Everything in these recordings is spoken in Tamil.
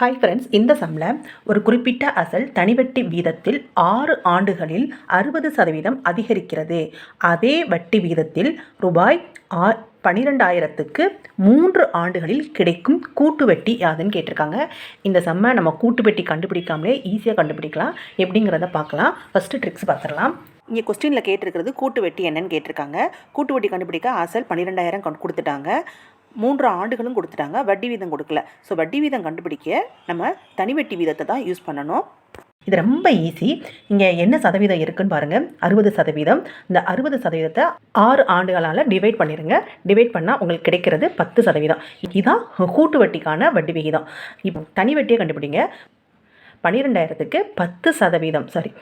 ஹாய் ஃப்ரெண்ட்ஸ் இந்த சம்மில் ஒரு குறிப்பிட்ட அசல் தனிவட்டி வீதத்தில் ஆறு ஆண்டுகளில் அறுபது சதவீதம் அதிகரிக்கிறது. அதே வட்டி வீதத்தில் ரூபாய் ஆ பன்னிரெண்டாயிரத்துக்கு மூன்று ஆண்டுகளில் கிடைக்கும் கூட்டு வட்டி யாதுன்னு கேட்டிருக்காங்க. இந்த செம்மை நம்ம கூட்டு வட்டி கண்டுபிடிக்காமலே ஈஸியாக கண்டுபிடிக்கலாம். எப்படிங்கிறத பார்க்கலாம். ஃபஸ்ட்டு ட்ரிக்ஸ் பார்த்துடலாம். இங்கே கொஸ்டினில் கேட்டிருக்கிறது கூட்டு வெட்டி என்னன்னு கேட்டிருக்காங்க. கூட்டு வட்டி கண்டுபிடிக்க அசல் பன்னிரெண்டாயிரம் கொடுத்துட்டாங்க. மூன்று ஆண்டுகளும் கொடுத்துட்டாங்க. வட்டி வீதம் கொடுக்கல. ஸோ வட்டி வீதம் கண்டுபிடிக்க நம்ம தனி வட்டி வீதத்தை தான் யூஸ் பண்ணணும். இது ரொம்ப ஈஸி இங்கே என்ன சதவீதம் இருக்குன்னு பாருங்கள் அறுபது சதவீதம். இந்த அறுபது சதவீதத்தை ஆறு ஆண்டுகளால் டிவைட் பண்ணிடுங்க டிவைட் பண்ணால் உங்களுக்கு கிடைக்கிறது பத்து சதவீதம். இதுதான் கூட்டு வட்டிக்கான வட்டி விகிதம். இப்போ தனி வட்டியை கண்டுபிடிங்க. பன்னிரெண்டாயிரத்துக்கு பத்து சதவீதம் சாரி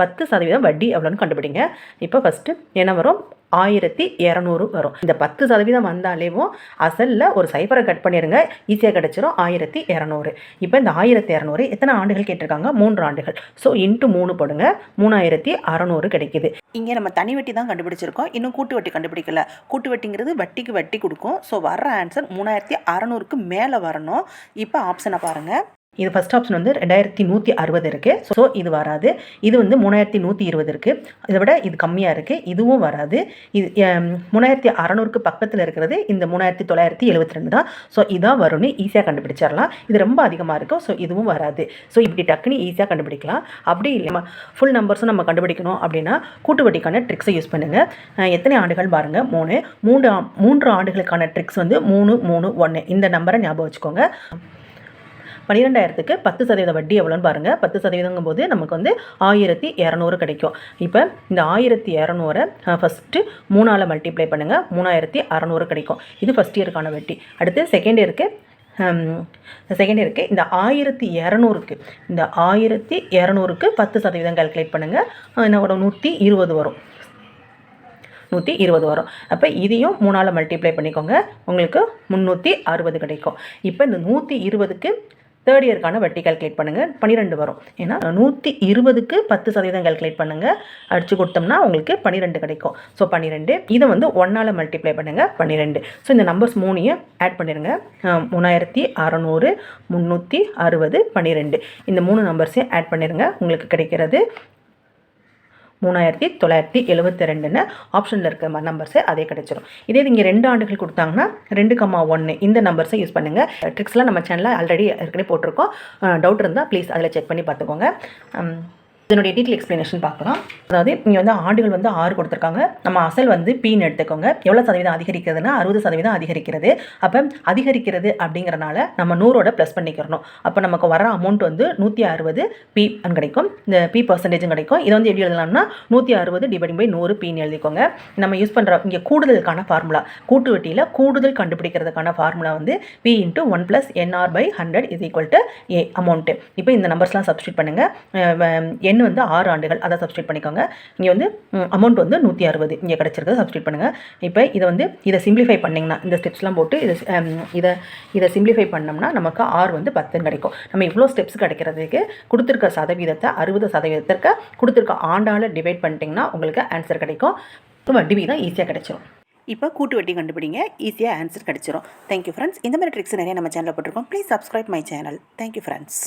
பத்து சதவீதம் வட்டி எவ்வளோன்னு கண்டுபிடிங்க. இப்போ ஃபஸ்ட்டு என்ன வரும்? ஆயிரத்தி இரநூறு வரும். இந்த பத்து சதவீதம் வந்தாலேவும் அசலில் ஒரு சைபரை கட் பண்ணிடுங்க ஈஸியாக கிடச்சிரும். ஆயிரத்தி இரநூறு. இப்போ இந்த ஆயிரத்தி இரநூறு எத்தனை ஆண்டுகள் கேட்டிருக்காங்க? மூன்று ஆண்டுகள். ஸோ இன்ட்டு மூணு போடுங்க. மூணாயிரத்தி அறநூறு கிடைக்கிது. இங்கே நம்ம தனி வட்டி தான் கண்டுபிடிச்சிருக்கோம். இன்னும் கூட்டு வட்டி கண்டுபிடிக்கல. கூட்டு வட்டிங்கிறது வட்டிக்கு வட்டி கொடுக்கும். ஸோ வர்ற ஆன்சர் மூணாயிரத்தி அறநூறுக்கு மேலே வரணும். இப்போ ஆப்ஷனை பாருங்கள் இது ஃபஸ்ட் ஆப்ஷன் வந்து ரெண்டாயிரத்தி நூற்றி அறுபது இருக்குது ஸோ இது வராது. இது வந்து மூணாயிரத்தி நூற்றி இருபது இருக்குது இதை விட இது கம்மியாக இருக்குது இதுவும் வராது. இது மூணாயிரத்தி அறநூறுக்கு பக்கத்தில் இருக்கிறது. இந்த மூணாயிரத்தி தொள்ளாயிரத்தி எழுபத்தி ரெண்டு தான். ஸோ இதான் வரும்னு ஈஸியாக கண்டுபிடிச்சிடலாம். இது ரொம்ப அதிகமாக இருக்கும். ஸோ இதுவும் வராது. ஸோ இப்படி டக்குன்னு ஈஸியாக கண்டுபிடிக்கலாம். அப்படி நம்ம ஃபுல் நம்பர்ஸும் நம்ம கண்டுபிடிக்கணும் அப்படின்னா கூட்டுவட்டிக்கான ட்ரிக்ஸை யூஸ் பண்ணுங்கள் எத்தனை ஆண்டுகள் பாருங்கள் மூணு. மூன்று மூன்று ஆண்டுகளுக்கான ட்ரிக்ஸ் வந்து மூணு மூணு ஒன்று இந்த நம்பரை ஞாபகம் வச்சுக்கோங்க. பன்னிரெண்டாயிரத்துக்கு பத்து சதவீத வட்டி எவ்வளோன்னு பாருங்கள் பத்து சதவீதங்கும் போது நமக்கு வந்து ஆயிரத்தி இரநூறு கிடைக்கும். இப்போ இந்த ஆயிரத்தி இரநூறை ஃபஸ்ட்டு மூணால் மல்டிப்ளை பண்ணுங்கள் மூணாயிரத்தி அறநூறு கிடைக்கும். இது ஃபஸ்ட் இயருக்கான வட்டி. அடுத்து செகண்ட் இயருக்கு செகண்ட் இயருக்கு இந்த ஆயிரத்தி இரநூறுக்கு இந்த ஆயிரத்தி இரநூறுக்கு பத்து சதவீதம் கால்குலேட் பண்ணுங்கள் என்ன வரும்? நூற்றி இருபது வரும். நூற்றி இருபது வரும். அப்போ இதையும் மூணால் மல்டிப்ளை பண்ணிக்கோங்க. உங்களுக்கு முந்நூற்றி அறுபது கிடைக்கும். இப்போ இந்த நூற்றி இருபதுக்கு தேர்ட் இயருக்கான வட்டி கால்குலேட் பண்ணுங்கள் பன்னிரெண்டு வரும். ஏன்னா நூற்றி இருபதுக்கு பத்து சதவீதம் கால்குலேட் பண்ணுங்கள் அடித்து கொடுத்தோம்னா உங்களுக்கு பன்னிரெண்டு கிடைக்கும். ஸோ பன்னிரெண்டு இதை வந்து ஒன்னால் மல்டிப்ளை பண்ணுங்கள் பன்னிரெண்டு ஸோ இந்த நம்பர்ஸ் மூணையும் ஆட் பண்ணிடுங்க. மூணாயிரத்தி அறநூறு முந்நூற்றி அறுபது பன்னிரெண்டு இந்த மூணு நம்பர்ஸையும் ஆட் பண்ணிடுங்க. உங்களுக்கு கிடைக்கிறது மூணாயிரத்தி தொள்ளாயிரத்தி எழுபத்தி ரெண்டுன்னு ஆப்ஷனில் இருக்கிற நம்பர்ஸே அதே கிடச்சிரும். இதே இங்கே ரெண்டு ஆண்டுகள் கொடுத்தாங்கன்னா ரெண்டு கம்மா ஒன்று இந்த நம்பர்ஸை யூஸ் பண்ணுங்கள் ட்ரிக்ஸ்லாம் நம்ம சேனலில் ஆல்ரெடி ஏற்கனவே போட்டிருக்கோம். டவுட் இருந்தால் ப்ளீஸ் அதில் செக் பண்ணி பார்த்துக்கோங்க. இதனுடைய டீட்டெயில் எக்ஸ்ப்ளனேஷன் பார்க்கலாம். அதாவது இங்கே வந்து ஆண்டுகள் வந்து ஆறு கொடுத்துருக்காங்க. நம்ம அசல் வந்து பீன் எடுத்துக்கோங்க. எவ்வளோ சதவீதம் அதிகரிக்கிறதுனா அறுபது சதவீதம் அதிகரிக்கிறது. அப்போ அதிகரிக்கிறது அப்படிங்கிறனால நம்ம நூறோட ப்ளஸ் பண்ணிக்கிறணும். அப்போ நமக்கு வர அமௌண்ட் வந்து நூற்றி அறுபது பி கிடைக்கும். இந்த பி பர்சன்டேஜும் கிடைக்கும். இதை வந்து எப்படி எழுதலாம்னா நூற்றி அறுபது டிவைடிங் பை நூறு பின்னு எழுதிக்கோங்க. நம்ம யூஸ் பண்ணுற இங்கே கூடுதலுக்கான ஃபார்முலா கூட்டு வட்டியில் கூடுதல் கண்டுபிடிக்கிறதுக்கான ஃபார்முலா வந்து P into one plus NR by hundred is equal to A amount இப்போ இந்த நம்பர்ஸ்லாம் சப்ஸ்டியூட் பண்ணுங்கள் எண் வந்து ஆறு ஆண்டுகள். அதை சப்ஸ்டியூட் பண்ணிக்கோங்க. இங்கே வந்து அமௌண்ட் வந்து நூற்றி அறுபது. இங்கே கிடச்சிருக்கு சப்ஸ்டியூட் பண்ணுங்கள் இப்போ இதை வந்து இதை சிம்பிளிஃபை பண்ணிங்கன்னா இந்த ஸ்டெப்ஸ்லாம் போட்டு இதை இதை இதை சிம்பிளிஃபை பண்ணோம்னா நமக்கு ஆறு வந்து பத்துன்னு கிடைக்கும். நம்ம இவ்வளோ ஸ்டெப்ஸ் கிடைக்கிறதுக்கு கொடுத்துருக்க சதவீதத்தை அறுபது சதவீதத்திற்கு கொடுத்துருக்க ஆண்டால் டிவைட் பண்ணிட்டிங்கன்னா உங்களுக்கு ஆன்சர் கிடைக்கும். வட்டி வீதம் ஈஸியாக கிடைச்சிரும். இப்போ கூட்டு வட்டி கண்டுபிடிங்க. ஈஸியாக ஆன்சர் கிடச்சிரும். தேங்க்யூ ஃப்ரெண்ட்ஸ் இந்த மாதிரி ட்ரிக்ஸ் நிறைய நம்ம சேனலில் போட்டிருக்கோம். Please subscribe my channel thank you friends